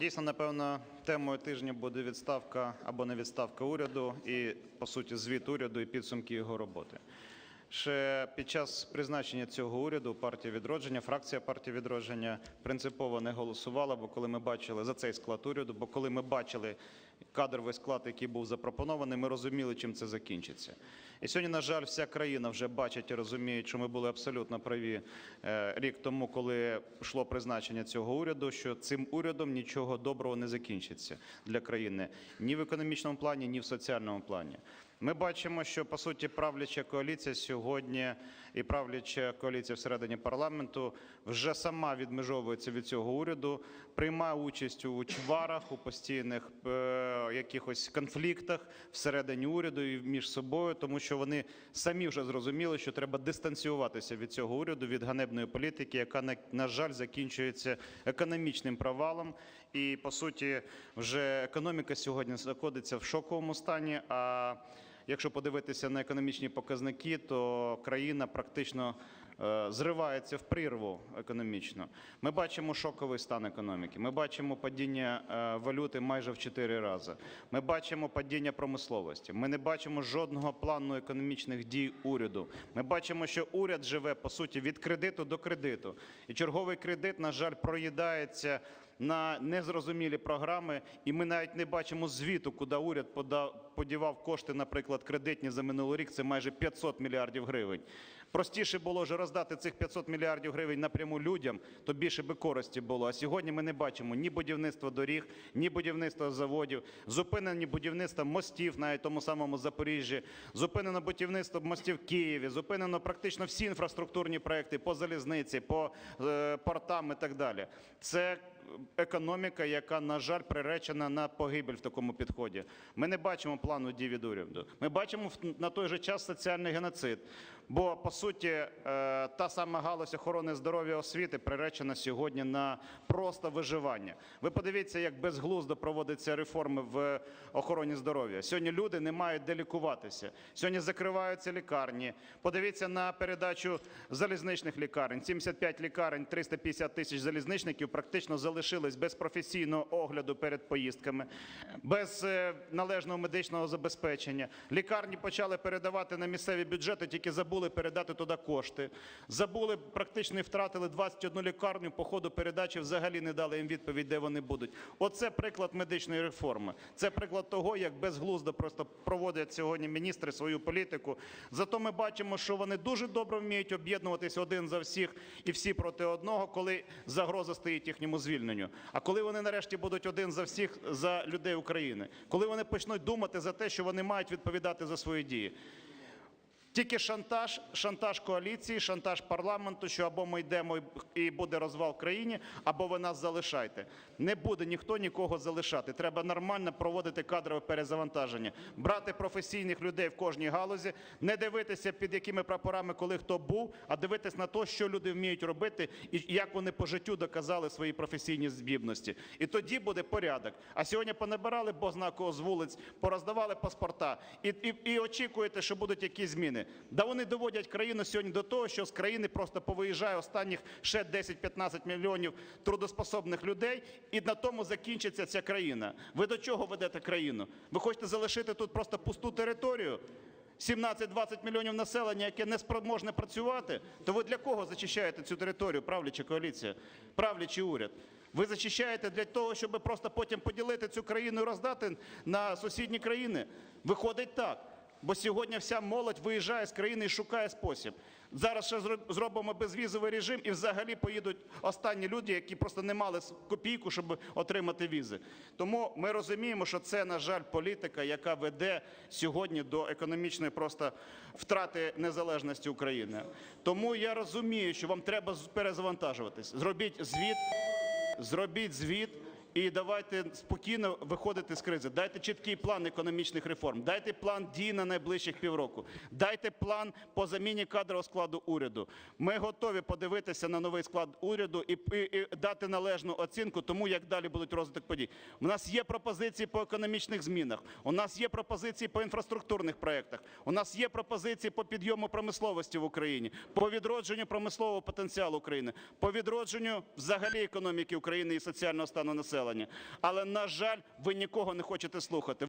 Дійсно, напевно, темою тижня буде відставка або не відставка уряду і, по суті, звіт уряду і підсумки його роботи. Ще під час призначення цього уряду партія відродження, фракція партії відродження принципово не голосувала, бо коли ми бачили за цей склад уряду, бо коли ми бачили кадровий склад, який був запропонований, ми розуміли, чим це закінчиться. І сьогодні, на жаль, вся країна вже бачить і розуміє, що ми були абсолютно праві е, рік тому, коли йшло призначення цього уряду, що цим урядом нічого доброго не закінчиться для країни ні в економічному плані, ні в соціальному плані. Ми бачимо, що по суті правляча коаліція сьогодні і правляча коаліція всередині парламенту вже сама відмежовується від цього уряду, приймає участь у чварах, у постійних е, якихось конфліктах всередині уряду і між собою, тому що вони самі вже зрозуміли, що треба дистанціюватися від цього уряду, від ганебної політики, яка на, жаль закінчується економічним провалом. І по суті, вже економіка сьогодні знаходиться в шоковому стані. А якщо подивитися на економічні показники, то країна практично е, зривається в прірву економічно. Ми бачимо шоковий стан економіки. Ми бачимо падіння е, валюти майже в 4 рази. Ми бачимо падіння промисловості. Ми не бачимо жодного плану економічних дій уряду. Ми бачимо, що уряд живе по суті від кредиту до кредиту, і черговий кредит, на жаль, проїдається на незрозумілі програми, і ми навіть не бачимо звіту, куди уряд подівав кошти, наприклад, кредитні за минулий рік. Це майже 500 мільярдів гривень. Простіше було вже роздати цих 500 мільярдів гривень напряму людям, то більше би користі було. А сьогодні ми не бачимо ні будівництва доріг, ні будівництва заводів, зупинені будівництва мостів, навіть тому самому Запоріжжі, зупинено будівництво мостів в Києві, зупинено практично всі інфраструктурні проекти по залізниці, по е, портам і так далі. Це економіка, яка, на жаль, приречена на погибель в такому підході. Ми не бачимо плану дій від уряду. Ми бачимо на той же час соціальний геноцид. Бо по суті, е, та сама галузь охорони здоров'я освіти приречена сьогодні на просто виживання. Ви подивіться, як безглуздо проводяться реформи в охороні здоров'я. Сьогодні люди не мають де лікуватися. Сьогодні закриваються лікарні. Подивіться на передачу залізничних лікарень. 75 лікарень, 350 тисяч залізничників практично залишились без професійного огляду перед поїздками, без е, належного медичного забезпечення. Лікарні почали передавати на місцеві бюджети, тільки забули передати туди кошти. Забули, практично втратили 21 лікарню. По ходу передачі взагалі не дали їм відповідь, де вони будуть. Оце приклад медичної реформи. Це приклад того, як безглуздо просто проводять сьогодні міністри свою політику. Зато ми бачимо, що вони дуже добре вміють об'єднуватись один за всіх і всі проти одного, коли загроза стоїть їхньому звільненню. А коли вони нарешті будуть один за всіх за людей України, коли вони почнуть думати за те, що вони мають відповідати за свої дії. Тільки шантаж, шантаж коаліції, шантаж парламенту, що або ми йдемо і буде розвал в країні, або ви нас залишайте. Не буде ніхто нікого залишати. Треба нормально проводити кадрове перезавантаження, брати професійних людей в кожній галузі, не дивитися під якими прапорами, коли хто був, а дивитись на те, що люди вміють робити і як вони по життю доказали свої професійні здібності. І тоді буде порядок. А сьогодні понабирали бознаково з вулиць, пороздавали паспорта і, і, і очікуєте, що будуть якісь зміни. Да вони доводять країну сьогодні до того, що з країни просто повиїжджає останніх ще 10-15 мільйонів трудоспособних людей, і на тому закінчиться ця країна. Ви до чого ведете країну? Ви хочете залишити тут просто пусту територію? 17-20 мільйонів населення, яке не спроможне працювати, то ви для кого зачищаєте цю територію, правляча коаліція, правлячий уряд? Ви зачищаєте для того, щоб просто потім поділити цю країну і роздати на сусідні країни? Виходить так. Бо сьогодні вся молодь виїжджає з країни і шукає спосіб. Зараз ще зро- зробимо безвізовий режим, і взагалі поїдуть останні люди, які просто не мали копійку, щоб отримати візи. Тому ми розуміємо, що це, на жаль, політика, яка веде сьогодні до економічної просто втрати незалежності України. Тому я розумію, що вам треба перезавантажуватись. Зробіть звіт, зробіть звіт. І давайте спокійно виходити з кризи. Дайте чіткий план економічних реформ, дайте план дій на найближчих півроку, дайте план по заміні кадрового складу уряду. Ми готові подивитися на новий склад уряду і, і, і дати належну оцінку тому, як далі будуть розвиток подій. У нас є пропозиції по економічних змінах. У нас є пропозиції по інфраструктурних проєктах. У нас є пропозиції по підйому промисловості в Україні, по відродженню промислового потенціалу України, по відродженню взагалі економіки України і соціального стану населення. Населення. Але на жаль, ви нікого не хочете слухати.